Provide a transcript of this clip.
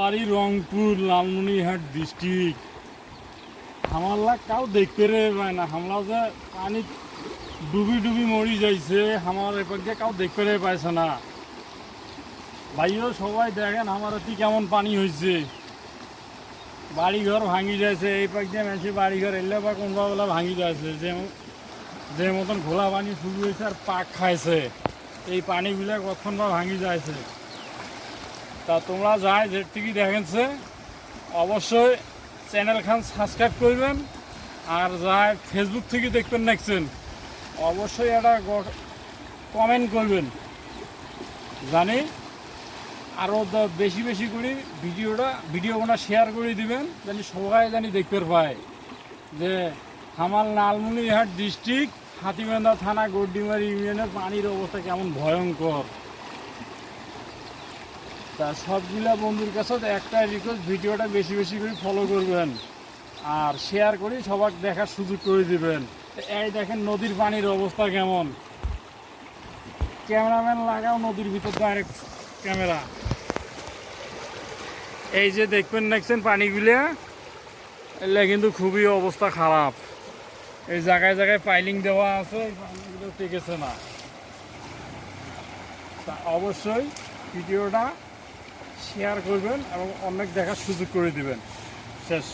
বাড়ি রংপুর লালমনিরহাট ডিস্ট্রিক্ট হামাল্লা কাউ দেখতে রে পায় না। হামলা যে পানি ডুবি ডুবি মরি যাইছে আমার এপাক দিয়ে কাউ দেখতে রে পাইছে না। ভাইও সবাই দেখেন আমার অতি কেমন পানি হয়েছে বাড়িঘর ভাঙি যাচ্ছে এই পাক দিয়ে মেসে বাড়িঘর এলে বা কোনবা বেলা ভাঙি যাচ্ছে যে যে মতন ঘোলা পানি শুরু হয়েছে আর পাক খাইছে। এই পানিগুলো কখন বা ভাঙি যাচ্ছে তা তোমরা যাই যে টিভি দেখেনছে অবশ্যই চ্যানেল খান সাবস্ক্রাইব করবেন আর যাই ফেসবুক থেকে দেখবেন দেখছেন, অবশ্যই এটা কমেন্ট করবেন। জানি আরও বেশি বেশি করে ভিডিওটা ভিডিওগুলো শেয়ার করে দিবেন জানি সবাই জানি দেখতে পায়। যে হামাল লালমনিরহাট ডিস্ট্রিক্ট হাতিবান্ধা থানা, গড্ডিমারি ইউনিয়নের পানির অবস্থা কেমন ভয়ঙ্কর। তা সবগুলা বন্ধুর কাছে একটা রিকোয়েস্ট ভিডিওটা বেশি বেশি করে ফলো করবেন আর শেয়ার করে সবার দেখার সুযোগ করে দিবেন। এই দেখেন নদীর পানির অবস্থা কেমন। ক্যামেরাম্যান লাগাও নদীর ভিতর ডাইরেক্ট ক্যামেরা। এই যে দেখবেন, দেখছেন পানিগুলা? এগুলা কিন্তু খুবই অবস্থা খারাপ। এই জায়গায় জায়গায় পাইলিং দেওয়া আছে পানিগুলো টেকেছে না। তা অবশ্যই ভিডিওটা শেয়ার করবেন এবং অনেক দেখার সুযোগ করে দিবেন। শেষ।